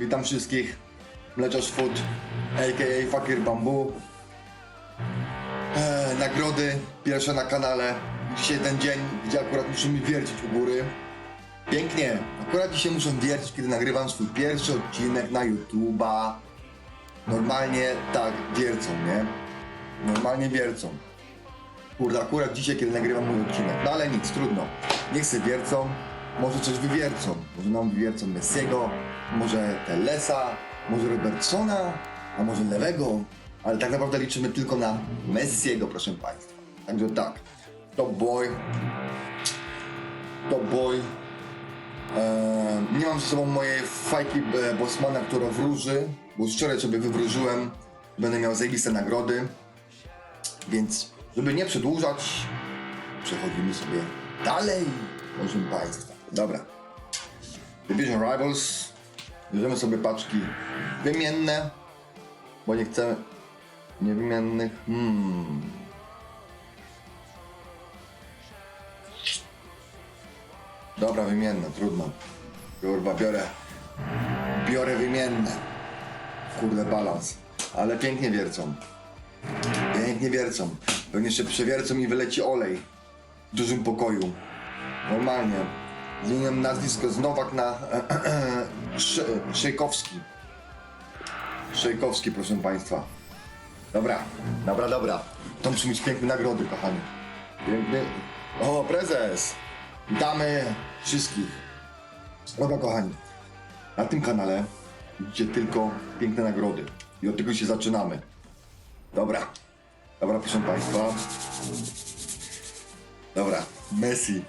Witam wszystkich. Mleczarz Food, a.k.a. Fakir Bambu. Eee, nagrody, pierwsze na kanale. Dzisiaj ten dzień, gdzie akurat musimy wiercić u góry. Pięknie. Akurat dzisiaj muszę wiercić, kiedy nagrywam swój pierwszy odcinek na YouTube'a. Normalnie tak wiercą, nie? Normalnie wiercą. Kurde, akurat dzisiaj, kiedy nagrywam mój odcinek. No ale nic, trudno. Niech se wiercą. Może coś wywiercą. Może nam wywiercą Messiego, może Telesa, może Robertsona, a może Lewego. Ale tak naprawdę liczymy tylko na Messiego, proszę Państwa. Także tak. Top boy. Top boy. Eee, nie mam ze sobą mojej fajki e, Bosmana, która wróży, bo wczoraj sobie wywróżyłem. Będę miał zajebiste nagrody. Więc, żeby nie przedłużać, przechodzimy sobie dalej, proszę Państwa. Dobra. Division Rivals. Bierzemy sobie paczki wymienne, bo nie chcę niewymiennych. Hmm. Dobra, wymienne, trudno. Kurwa, biorę. Biorę wymienne. Kurde, balans. Ale pięknie wiercą. Pięknie wiercą. Pewnie się przewiercą i wyleci olej w dużym pokoju. Normalnie. Zmieniam nazwisko z Nowak na Sze- Szejkowski. Szejkowski, proszę Państwa. Dobra, dobra, dobra. To musi mieć piękne nagrody, kochani. Piękny. O, prezes! Witamy wszystkich. Dobra, kochani. Na tym kanale widzicie tylko piękne nagrody. I od tego się zaczynamy. Dobra. Dobra, proszę Państwa. Dobra, Messi.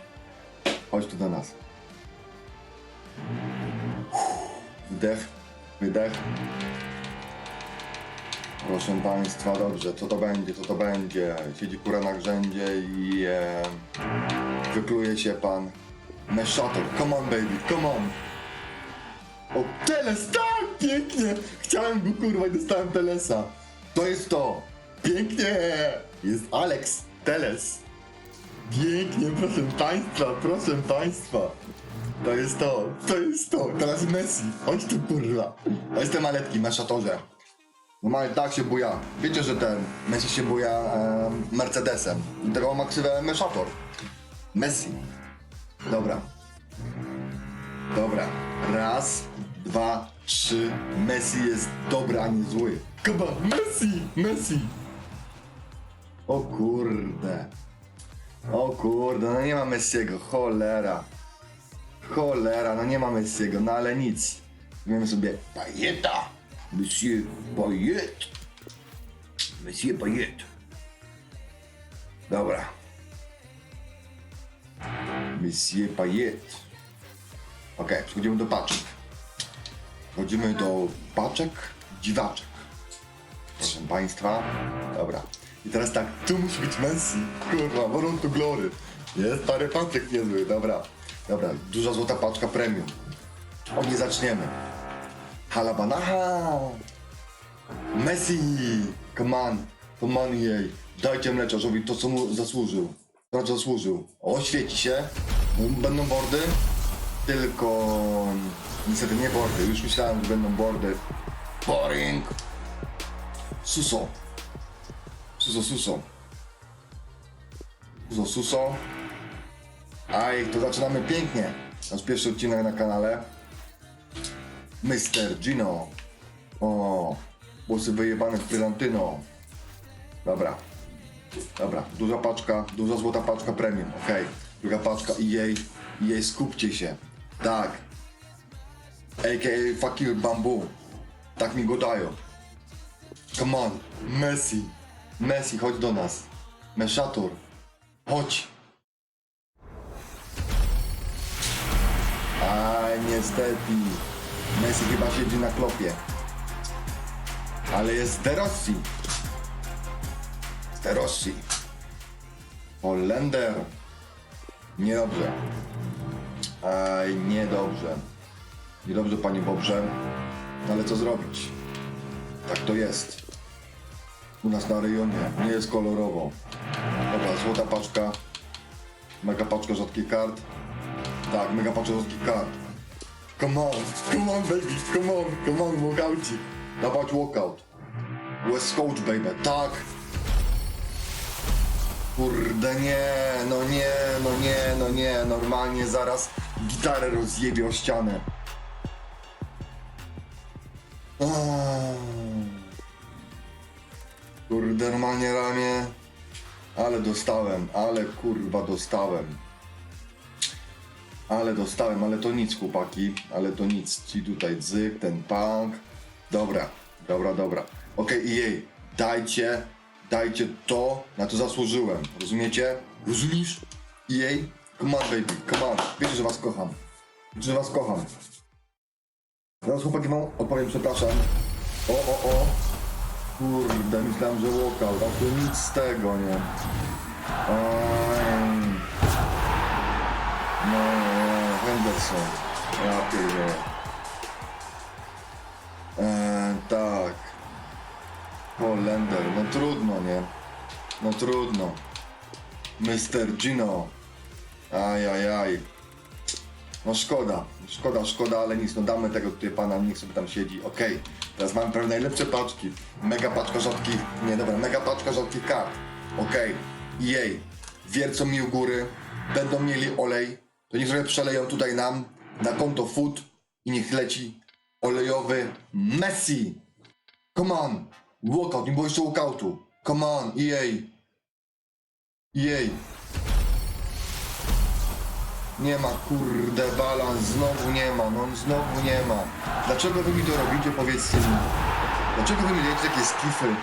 Chodź tu do nas. Wdech, wydech. Proszę Państwa, dobrze, co to będzie, co to będzie? Siedzi kura na grzędzie i e, wykluje się pan Meshator. Come on baby, come on. O, Teles, tak, pięknie. Chciałem go kurwa i dostałem Telesa. To jest to. Pięknie. Jest Alex Teles. Pięknie, proszę Państwa, proszę Państwa. To jest to, to jest to. Teraz Messi. Chodź tu kurwa. To jest te maletki, Meshatorze. Normalnie tak się buja. Wiecie, że ten Messi się buja e, Mercedesem. I tego ma Meshator. Messi. Dobra. Dobra. Raz, dwa, trzy. Messi jest dobry, a nie zły. Chyba Messi! Messi! O kurde. O kurde, no nie ma Messiego, cholera. Cholera, no nie ma Messiego, no ale nic. Wiemy sobie Pajeta. Monsieur Payet. Monsieur Payet. Dobra. Monsieur Payet. Okej, przechodzimy do paczek. Przechodzimy do paczek dziwaczek. Proszę Państwa. Dobra. I teraz tak, tu musi być Messi. Kurwa, Warun to Glory. Jest parę paczek niezły, dobra. Dobra, duża złota paczka premium. Od niej zaczniemy. Halabanaha! Messi! Come on, come on jej. Dajcie mleczarzowi to, co mu zasłużył. Co zasłużył. O, świeci się. Będą bordy. Tylko... Niestety nie bordy. Już myślałem, że będą bordy. Boring! Suso. Suso, suso. Suso, suso. Aj, to zaczynamy pięknie. Nasz pierwszy odcinek na kanale. Mr. Gino. O, włosy wyjebane w brylantyno. Dobra. Dobra, duża paczka, duża złota paczka premium, okej. Druga paczka i jej, i jej skupcie się. Tak. A.k.a. Fakir Bambu. Tak mi go dają. Come on, Messi. Messi, chodź do nas. Meszator. Chodź. A niestety. Messi chyba siedzi na klopie. Ale jest De Rossi. De Rossi. Holender. Niedobrze. Aj, niedobrze. Niedobrze, panie Bobrze. No ale co zrobić? Tak to jest. U nas na rejonie nie jest kolorowo. Dobra, złota paczka. Mega paczka rzadkich kart. Tak, mega paczka rzadkich kart. Come on, come on baby, come on, come on, walkoutik. Dawać walkout. West Coach baby, tak. Kurde nie, no nie, no nie, no nie, normalnie zaraz gitarę rozjebie o ścianę. Kurde, normalnie ramię. Ale dostałem, ale kurwa dostałem. Ale dostałem, ale to nic chłopaki, ale to nic. Ci tutaj dzyk, ten punk. Dobra, dobra, dobra. Okej, okay, jej, dajcie, dajcie to, na to zasłużyłem. Rozumiecie? Rozumiesz? Jej, come on baby, come on. Wiecie, że was kocham. Wiecie, że was kocham. Teraz chłopaki wam odpowiem, przepraszam. O, o, o. Kurde, myślałem, że walkout, a tu nic z tego, nie? Eee, tak. Holender, no trudno, nie? No trudno. Mr. Gino. Ajajaj. No szkoda, szkoda, szkoda, ale nic, no damy tego tutaj pana, niech sobie tam siedzi. Okej, teraz mamy pewne najlepsze paczki. Mega paczka rzadkich, nie dobra, mega paczka rzadkich kart. Okej, jej, wiercą mi u góry, będą mieli olej, to niech sobie przeleją tutaj nam na konto food i niech leci olejowy Messi. Come on, walkout, nie było jeszcze walkoutu. Come on, jej, jej. Nie ma, kurde, balans, znowu nie ma, no znowu nie ma. Dlaczego wy mi to robicie, powiedzcie mi? Dlaczego wy mi dajecie takie skify?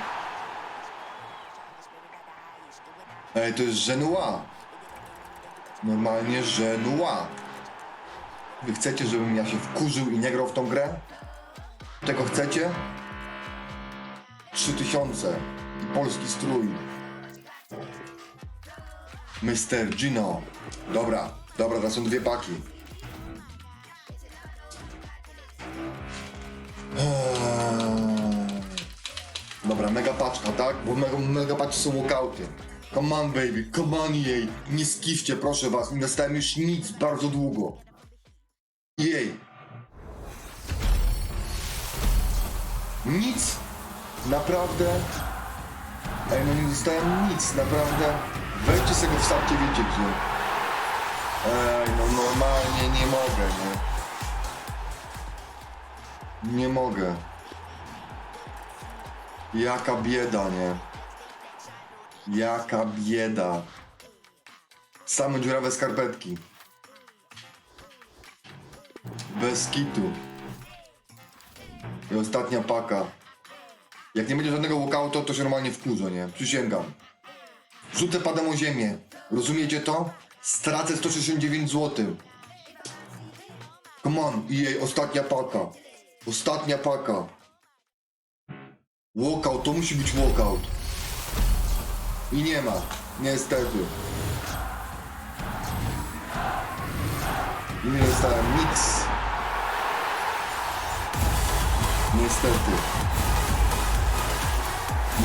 Ej, to jest Genua. Normalnie Genua. Wy chcecie, żebym ja się wkurzył i nie grał w tą grę? Tego chcecie? 3000 i polski strój. Mr. Gino. Dobra, dobra, to są dwie paki. Eee. Dobra, mega paczka, tak? Bo mega, mega paczki są walkouty. Come on baby, come on jej. Nie skifcie, proszę was. Nie dostałem już nic bardzo długo. Jej. Nic. Naprawdę. Ej, no nie dostałem nic, naprawdę. Wejdźcie sobie go wstawcie, wiecie gdzie. Ej, no normalnie nie mogę, nie? Nie mogę. Jaka bieda, nie? Jaka bieda. Same dziurawe skarpetki. Bez kitu. I ostatnia paka. Jak nie będzie żadnego walkoutu, to się normalnie wkurzę, nie? Przysięgam. Rzucę padem o ziemię. Rozumiecie to? Stracę 169 zł. Come on, jej, ostatnia paka. Ostatnia paka. Walkout, to musi być walkout. I nie ma. Niestety. I nie dostałem nic. Niestety.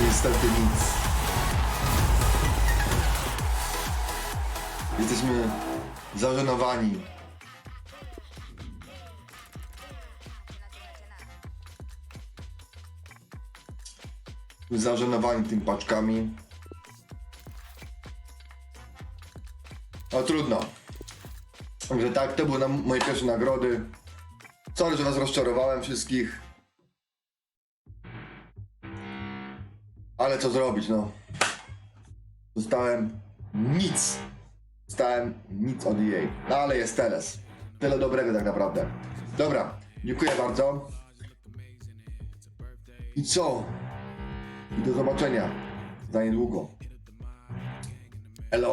Niestety nic. Jesteśmy zażenowani. Zażenowani tymi paczkami. No trudno. Także tak, to były moje pierwsze nagrody. Sorry, że was rozczarowałem wszystkich. Ale co zrobić, no. Dostałem nic. Dostałem nic od jej. No ale jest teraz. Tyle dobrego tak naprawdę. Dobra, dziękuję bardzo. I co? I do zobaczenia za niedługo.